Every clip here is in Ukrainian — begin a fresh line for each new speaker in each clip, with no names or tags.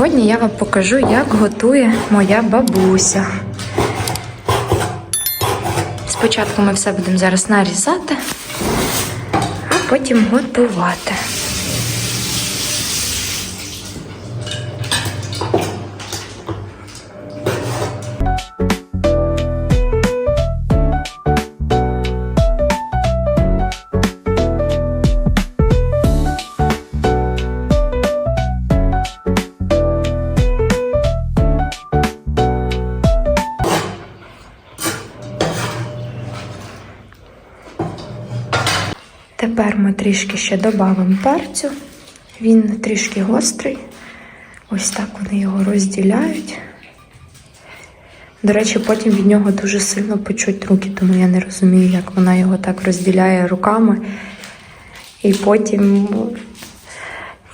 Сьогодні я вам покажу, як готує моя бабуся. Спочатку ми все будемо зараз нарізати, а потім готувати. Трішки ще додамо перцю. Він трішки гострий. Ось так вони його розділяють. До речі, потім від нього дуже сильно печуть руки, тому я не розумію, як вона його так розділяє руками. І потім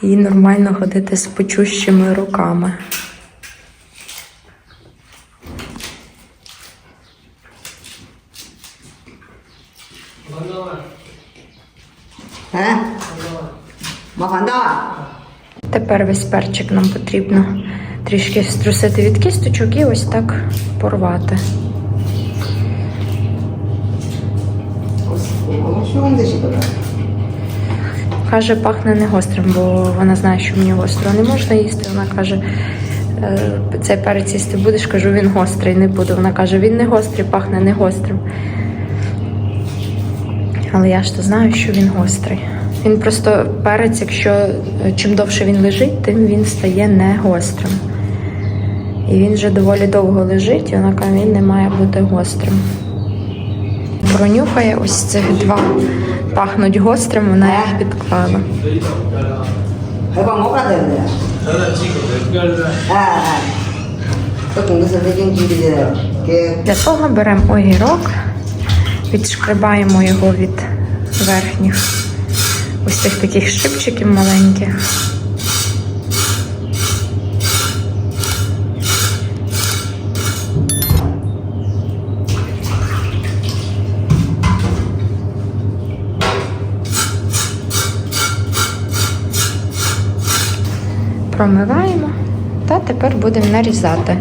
їй нормально ходити з печущими руками.
Hả? Một
Тепер весь перчик нам потрібно трішки струсити від кісточок і ось так порвати. Каже, пахне не гострим, бо вона знає, що мені гостро не можна їсти. Вона каже, «Е, цей перець їсти будеш, кажу, він гострий, не буду. Вона каже, він не гострий, пахне не гострим. Але я ж то знаю, що він гострий. Він просто перець, якщо е, чим довше він лежить, тим він стає не гострим. І він вже доволі довго лежить, і вона каже, він не має бути гострим. Пронюхає ось цих два пахнуть гострим, вона їх підклала. Для того беремо огірок, відшкрибаємо його від верхніх ось цих таких шипчиків маленьких. Промиваємо та тепер будемо нарізати.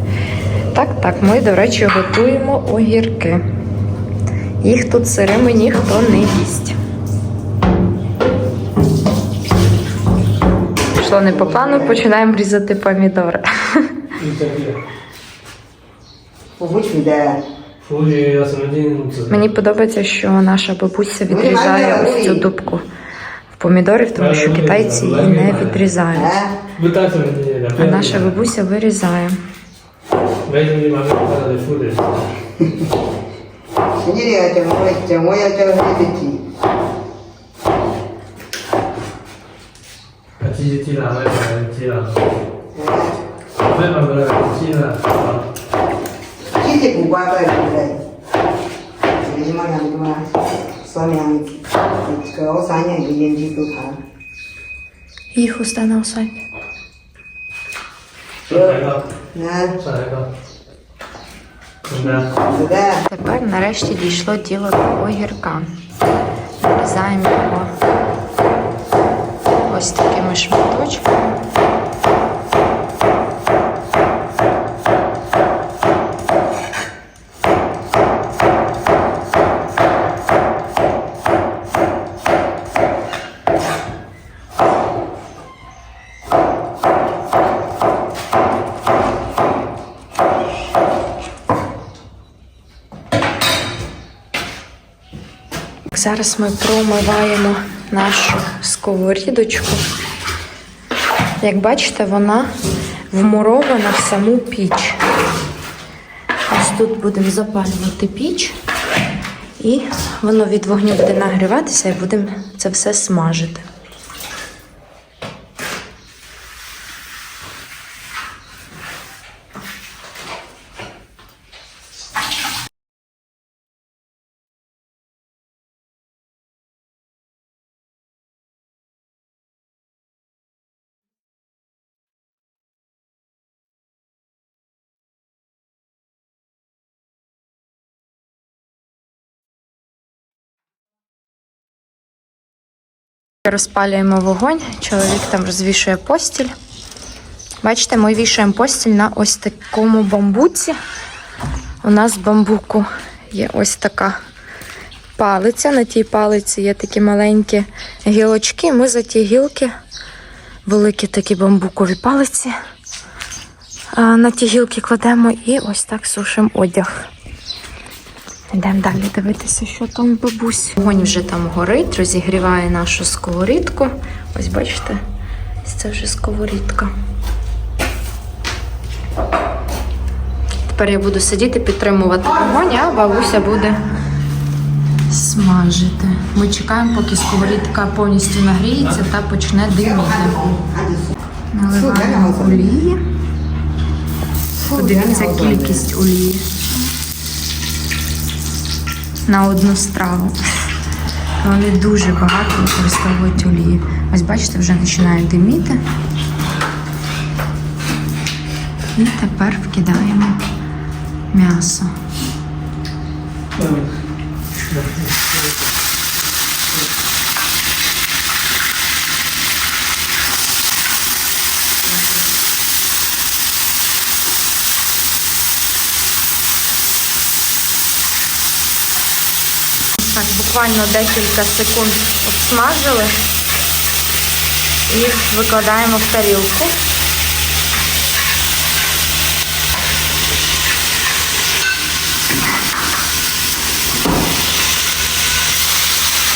Так, так, ми, до речі, готуємо огірки. Їх тут сирими ніхто не їсть. Пішло не по плану, починаємо різати помідори. Мені подобається, що наша бабуся відрізає ось цю дубку в помідорів, тому що китайці її не відрізають. А наша бабуся вирізає.
nyiri ya jamuhuri ya jamuhuri ya jamuhuri da ke a cikin tira mai bayan tira mai bayan tira kike kuwa ba da kudai
sai mana kuma sonia
ka osanya gidan
jito
ka Их установь. Сарайга.
Да. Сарайга.
Тепер нарешті дійшло діло до огірка. Нарізаємо його ось такими шматочками. Зараз ми промиваємо нашу сковорідочку. Як бачите, вона вмурована в саму піч. Ось тут будемо запалювати піч, і воно від вогню буде нагріватися і будемо це все смажити. Розпалюємо вогонь, чоловік там розвішує постіль. Бачите, ми вішаємо постіль на ось такому бамбуці. У нас бамбуку є ось така палиця. На тій палиці є такі маленькі гілочки. Ми за ті гілки, великі такі бамбукові палиці. На ті гілки кладемо і ось так сушимо одяг. Йдемо далі дивитися, що там бабусь. Вогонь вже там горить, розігріває нашу сковорідку. Ось бачите, це вже сковорідка. Тепер я буду сидіти, підтримувати вогонь, а бабуся буде смажити. Ми чекаємо, поки сковорідка повністю нагріється та почне диміти. Наливаємо олії. Подивіться кількість олії на одну страву. Вони дуже багато використовують олії. Ось бачите, вже починає диміти. І тепер вкидаємо м'ясо. Так, буквально декілька секунд обсмажили і викладаємо в тарілку.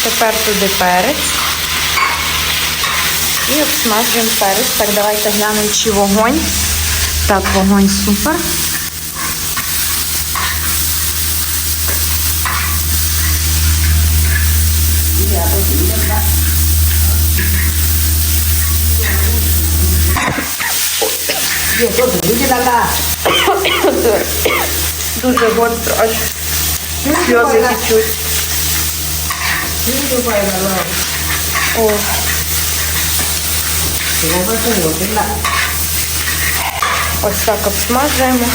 Тепер туди перець. І обсмажуємо перець. Так, давайте глянемо, чи вогонь. Так, вогонь супер. Дуже гостро, аж сльози течуть. О, ось так обсмажуємо.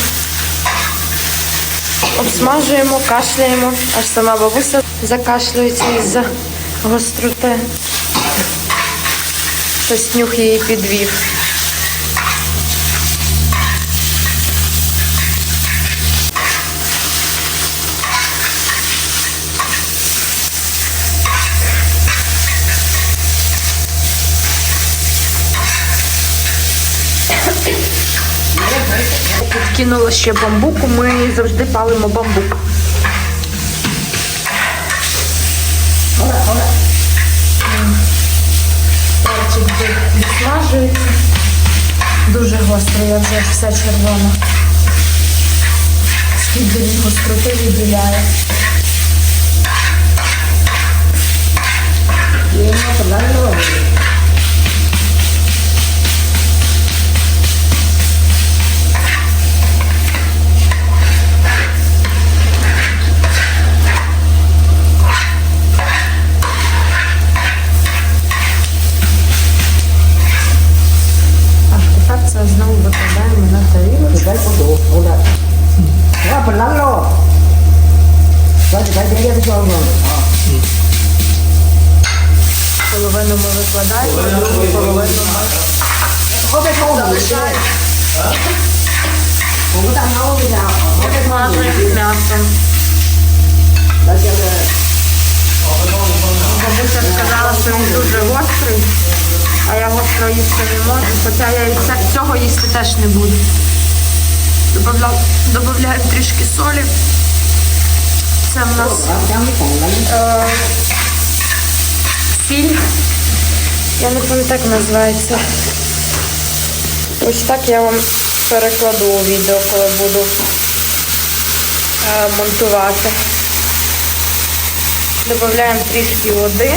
Обсмажуємо, кашляємо, аж сама бабуся закашлюється із-за гостроти. Щось нюх її підвів. Підкинула ще бамбуку, ми завжди палимо бамбук. Перчик відсмажується. Дуже гострий, я вже вся червона. М'ясом. Бабуся сказала, що він дуже гострий, а я гостро їсти не можу, хоча я цього їсти теж не буду. Добавляємо трішки солі. Це в нас е. Я не пам'ятаю, як називається. Ось так я вам перекладу у відео, коли буду монтувати. Додаємо трішки води,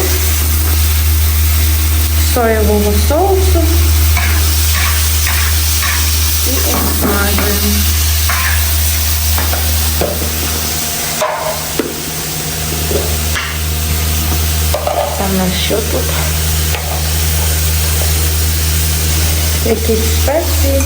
соєвого соусу і обсмажуємо. Там на що тут? Якісь спеції.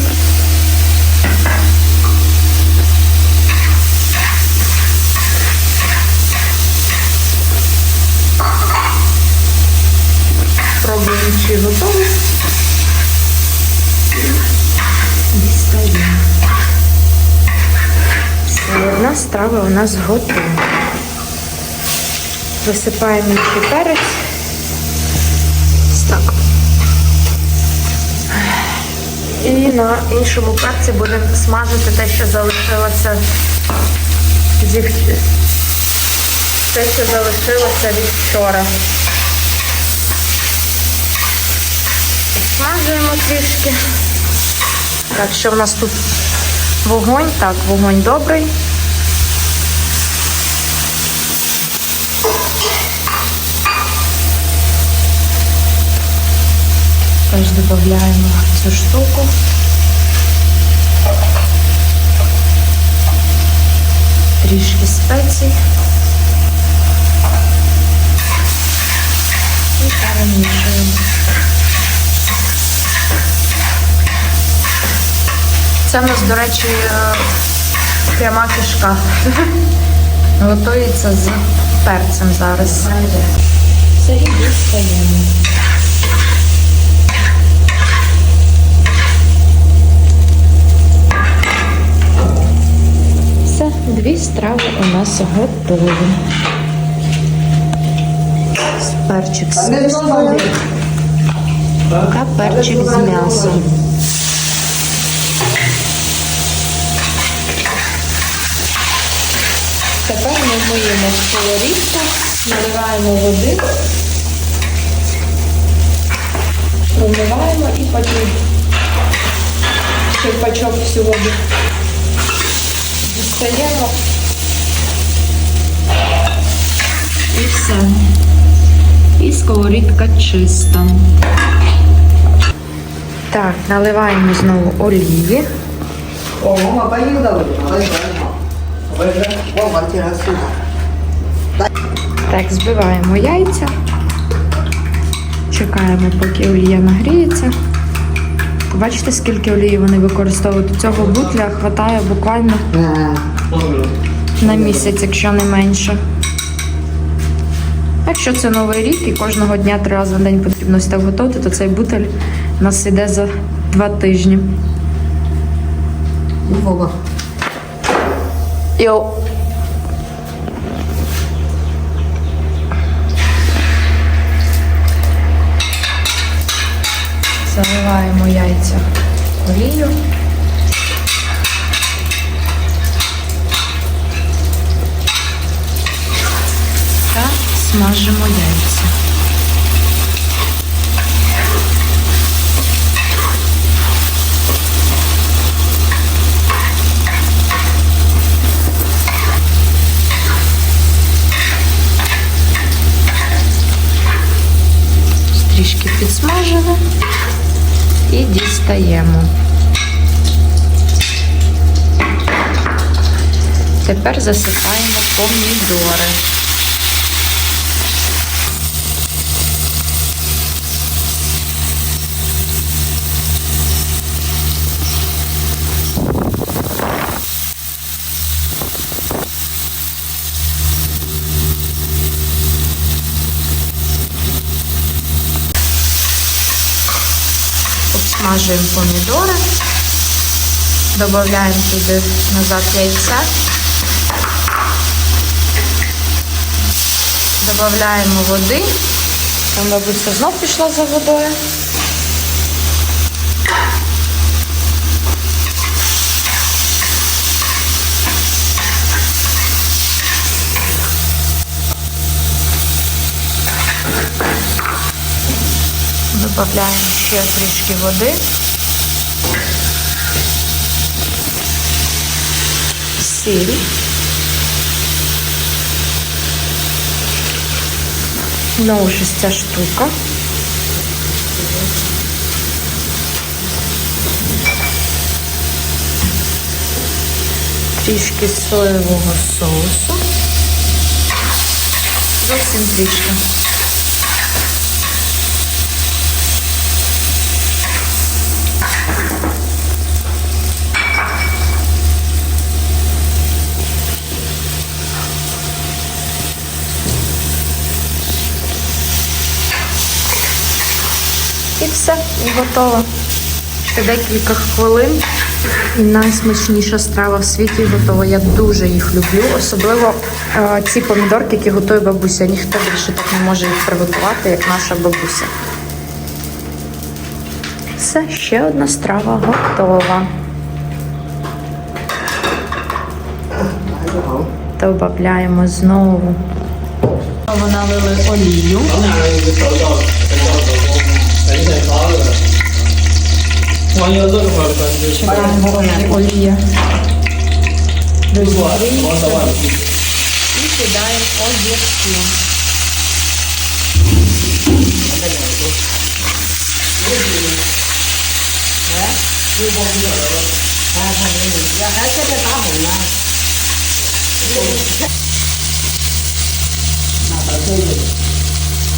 Пробуємо, чи готово. Україні. Все, одна страва у нас готова. Висипаємо перець. Так. І на іншому перці будемо смажити те, що залишилося зі те, що залишилося від вчора. Смажуємо трішки. Так, що в нас тут вогонь? Так, вогонь добрий. Теж додаємо цю штуку. Трішки спецій. І перемішуємо. Це в нас, до речі, е, пряма кишка. Готується з перцем зараз. Це і дістаємо. Все, дві страви у нас готові. Перчик з та перчик з м'ясом. Миємо сковорідку, наливаємо води, промиваємо і потім черпачок всю воду дістаємо. І все. І сковорідка чиста. Так, наливаємо знову олії.
О, мама, поїла ви, але Вон, квартира сюди.
Так, збиваємо яйця. Чекаємо, поки олія нагріється. Бачите, скільки олії вони використовують? Цього бутля вистачає буквально на місяць, якщо не менше. Якщо це новий рік і кожного дня три рази на день потрібно ось так готувати, то цей бутель у нас іде за два тижні.
Вова.
Йоу. Заливаємо яйця олію. Та смажимо яйця. Трішки підсмажили і дістаємо. Тепер засипаємо помідори. Обсмажуємо помідори, додаємо туди назад яйця, додаємо води. Там мабуть, все знов пішла за водою. Додаємо ще трішки води. Сіль. Знову ж ця штука. Трішки соєвого соусу. Зовсім трішки. Все, готово. Ще декілька хвилин. І найсмачніша страва в світі готова. Я дуже їх люблю. Особливо е, ці помідорки, які готує бабуся. Ніхто більше так не може їх приготувати, як наша бабуся. Все, ще одна страва готова. Добавляємо знову. Налили олію.
Parang mo ko yan, Olivia.
There's
three. You should die in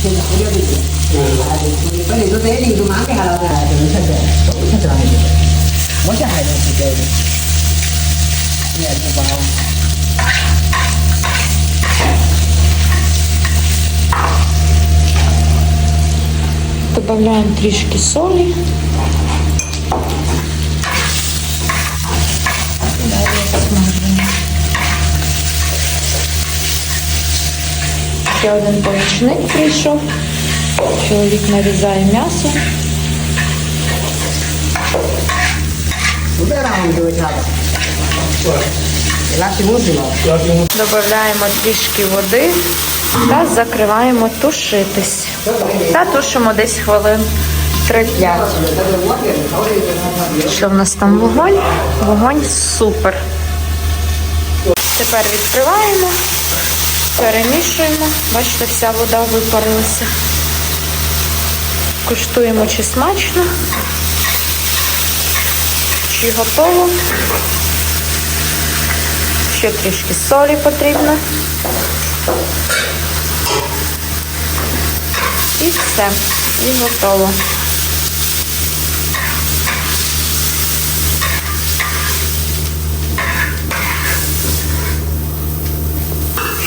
tao bảo
І кидаємо огірки.
Cái này tôi thấy đi tôi mắng cái hà là tôi nó thật rồi tôi thật rồi mỗi cái hải là thì chơi nhẹ như vào
Добавляємо трішки солі. Далі смажимо. Ще один помічник прийшов. Чоловік нарізає м'ясо. Додаємо трішки води та закриваємо тушитись. Та тушимо десь хвилин 3-5. Що в нас там вогонь? Вогонь супер. Тепер відкриваємо, перемішуємо. Бачите, вся вода випарилася. Куштуємо, чи смачно, чи готово. Ще трішки солі потрібно. І все. І готово.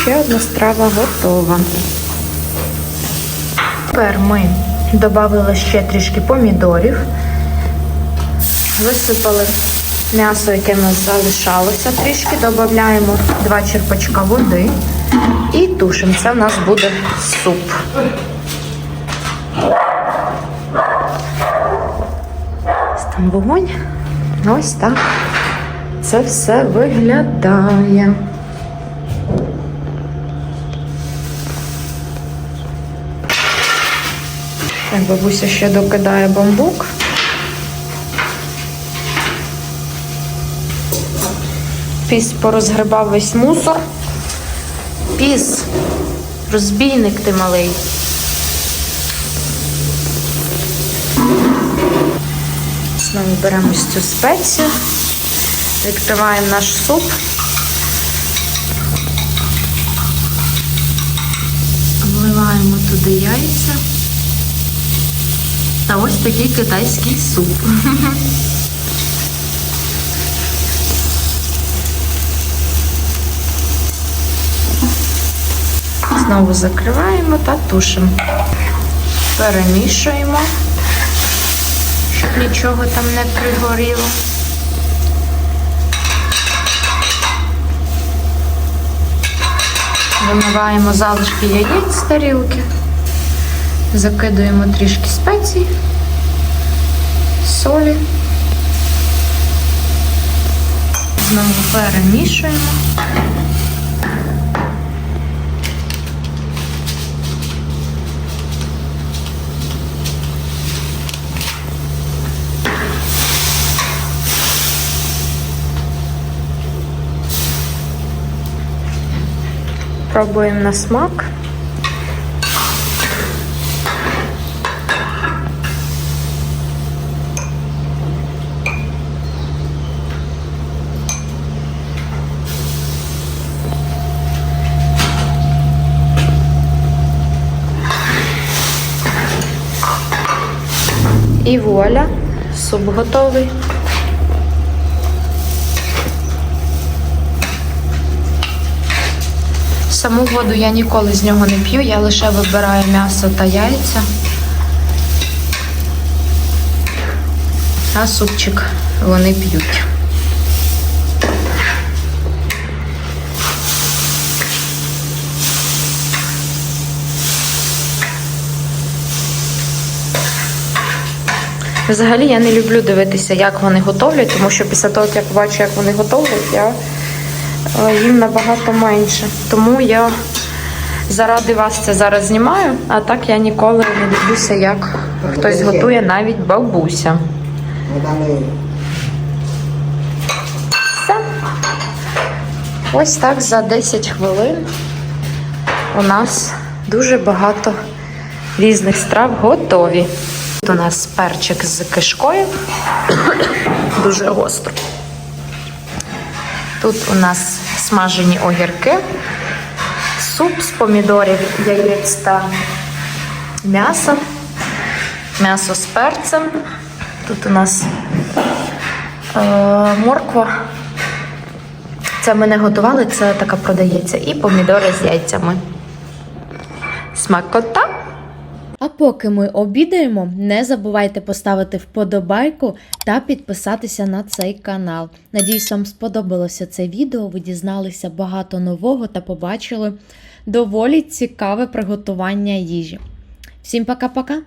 Ще одна страва готова. Тепер ми додали ще трішки помідорів, висипали м'ясо, яке в нас залишалося, трішки додаємо 2 черпачка води і тушимо. Це в нас буде суп. Ось Там вогонь. Ось так. Це все виглядає. Так, бабуся ще докидає бамбук. Піс порозгребав весь мусор. Піс, розбійник ти малий. Знову беремо ось цю спецію, відкриваємо наш суп. Вливаємо туди яйця. Та ось такий китайський суп. Знову закриваємо та тушимо. Перемішуємо, щоб нічого там не пригоріло. Вимиваємо залишки яєць з тарілки, закидуємо трішки спецій, солі. Знову перемішуємо. Пробуємо на смак. І вуаля, суп готовий. Саму воду я ніколи з нього не п'ю, я лише вибираю м'ясо та яйця. а супчик вони п'ють. Взагалі я не люблю дивитися, як вони готовлять, тому що після того, як я бачу, як вони готовлять, я е, їм набагато менше. Тому я заради вас це зараз знімаю, а так я ніколи не дивлюся, як хтось готує, навіть бабуся. Все. Ось так за 10 хвилин у нас дуже багато різних страв готові. Тут у нас перчик з кишкою, дуже гостро. Тут у нас смажені огірки, суп з помідорів, яєць та м'яса, м'ясо з перцем. Тут у нас е, морква. Це ми не готували, це така продається. І помідори з яйцями. Смакота.
А поки ми обідаємо, не забувайте поставити вподобайку та підписатися на цей канал. Надіюсь, вам сподобалося це відео. Ви дізналися багато нового та побачили доволі цікаве приготування їжі. Всім пока-пока!